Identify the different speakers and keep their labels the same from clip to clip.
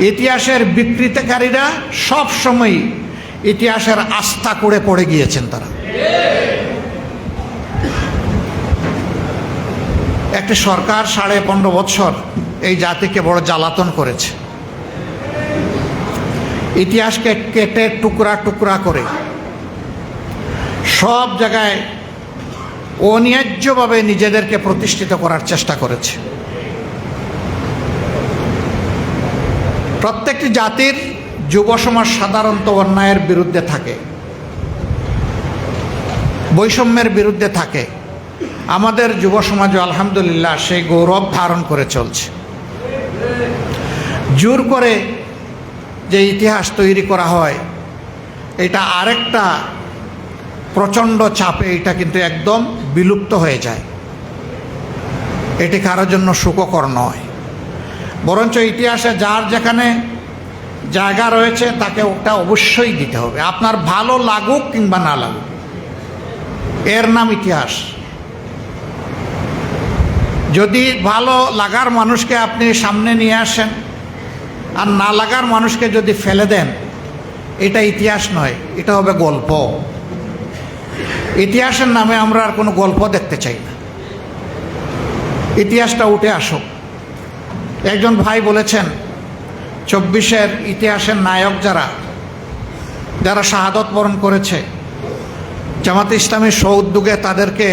Speaker 1: ইতিহাসের বিকৃতকারীরা সব সময় ইতিহাসের আস্থা করে পড়ে গিয়েছেন তারা। একটি সরকার সাড়ে পনেরো বছর এই জাতিকে বড় জ্বালাতন করেছে। ইতিহাসকে কেটে টুকরা টুকরা করে সব জায়গায় অন্যায্যভাবে নিজেদেরকে প্রতিষ্ঠিত করার চেষ্টা করেছে। প্রত্যেকটি জাতির যুব সমাজ সাধারণত অন্যায়ের বিরুদ্ধে থাকে, বৈষম্যের বিরুদ্ধে থাকে। আমাদের যুব সমাজও আলহামদুলিল্লাহ সেই গৌরব ধারণ করে চলছে। জোর করে যে ইতিহাস তৈরি করা হয়, এটা আরেকটা প্রচণ্ড চাপে এটা কিন্তু একদম বিলুপ্ত হয়ে যায়। এটি কারোর জন্য সুখকর নয়। বরঞ্চ ইতিহাসে যার যেখানে জায়গা রয়েছে, তাকে ওটা অবশ্যই দিতে হবে। আপনার ভালো লাগুক কিংবা না লাগুক, এর নাম ইতিহাস। যদি ভালো লাগার মানুষকে আপনি সামনে নিয়ে আসেন, আর না লাগার মানুষকে যদি ফেলে দেন, এটা ইতিহাস নয়, এটা হবে গল্প। ইতিহাসের নামে আমরা আর কোনো গল্প দেখতে চাই না। ইতিহাসটা উঠে আসুক। একজন ভাই বলেছেন, চব্বিশের ইতিহাসের নায়ক যারা যারা শাহাদত বরণ করেছে, জামাত ইসলামী সৌদ্যোগে তাদেরকে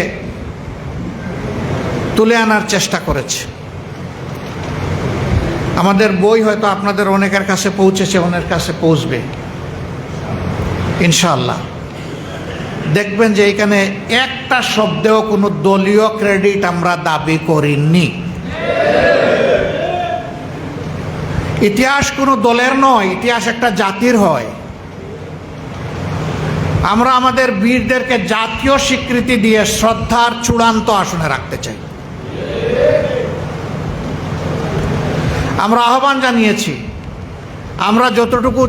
Speaker 1: তুলে আনার চেষ্টা করেছে। আমাদের বই হয়তো আপনাদের অনেকের কাছে পৌঁছেছে, অনেকের কাছে পৌঁছবে ইনশাল্লাহ দেখবেন যে এখানে একটা শব্দেও কোনো দলীয় ক্রেডিট আমরা দাবি করিনি। ইতিহাস কোনো দলের নয়, ইতিহাস একটা জাতির হয়। আমরা আমাদের বীরদেরকে জাতীয় স্বীকৃতি দিয়ে শ্রদ্ধার চূড়ান্ত আসনে রাখতে চাই। আমরা আহ্বান জানিয়েছি, আমরা যতটুকু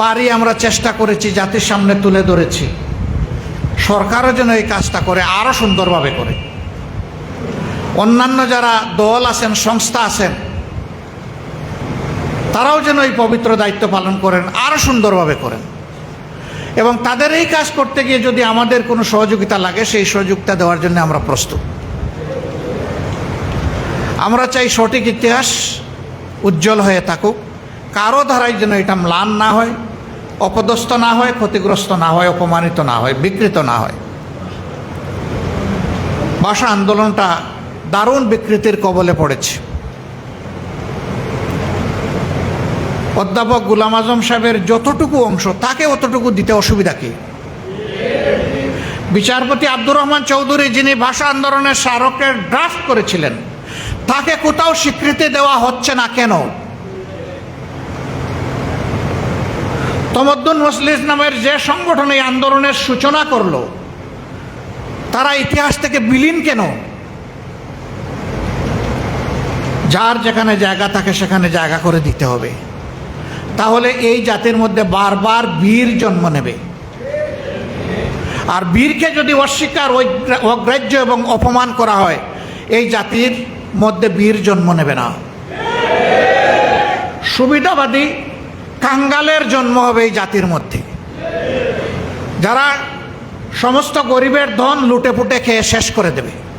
Speaker 1: পারি আমরা চেষ্টা করেছি, জাতির সামনে তুলে ধরেছি। সরকারও যেন এই কাজটা করে, আরও সুন্দরভাবে করে। অন্যান্য যারা দল আছেন, সংস্থা আছেন তারাও যেন এই পবিত্র দায়িত্ব পালন করেন আরও সুন্দরভাবে করেন। এবং তাদের এই কাজ করতে গিয়ে যদি আমাদের কোনো সহযোগিতা লাগে, সেই সহযোগিতা দেওয়ার জন্য আমরা প্রস্তুত। আমরা চাই সঠিক ইতিহাস উজ্জ্বল হয়ে থাকুক। কারও ধারায় যেন এটা ম্লান না হয়, অপদস্থ না হয়, ক্ষতিগ্রস্ত না হয়, অপমানিত না হয়, বিকৃত না হয়। ভাষা আন্দোলনটা দারুণ বিকৃতির কবলে পড়েছে। অধ্যাপক গুলাম আজম সাহেবের যতটুকু অংশ, তাকে অতটুকু দিতে অসুবিধা কি? বিচারপতি আব্দুর রহমান চৌধুরী যিনি ভাষা আন্দোলনের স্মারকের ড্রাফট করেছিলেন, তাকে কোথাও স্বীকৃতি দেওয়া হচ্ছে না কেন? তমদ্দুন মসলিস নামের যে সংগঠন এই আন্দোলনের সূচনা করল, তারা ইতিহাস থেকে বিলীন কেন? যার যেখানে জায়গা থাকে সেখানে জায়গা করে দিতে হবে। তাহলে এই জাতির মধ্যে বারবার বীর জন্ম নেবে। আর বীরকে যদি অস্বীকার অগ্রাহ্য এবং অপমান করা হয়, এই জাতির মধ্যে বীর জন্ম নেবে না। সুবিধাবাদী কাঙ্গালের জন্ম হবে এই জাতির মধ্যে। যারা সমস্ত গরিবের ধন লুটে পুটে খেয়ে শেষ করে দেবে।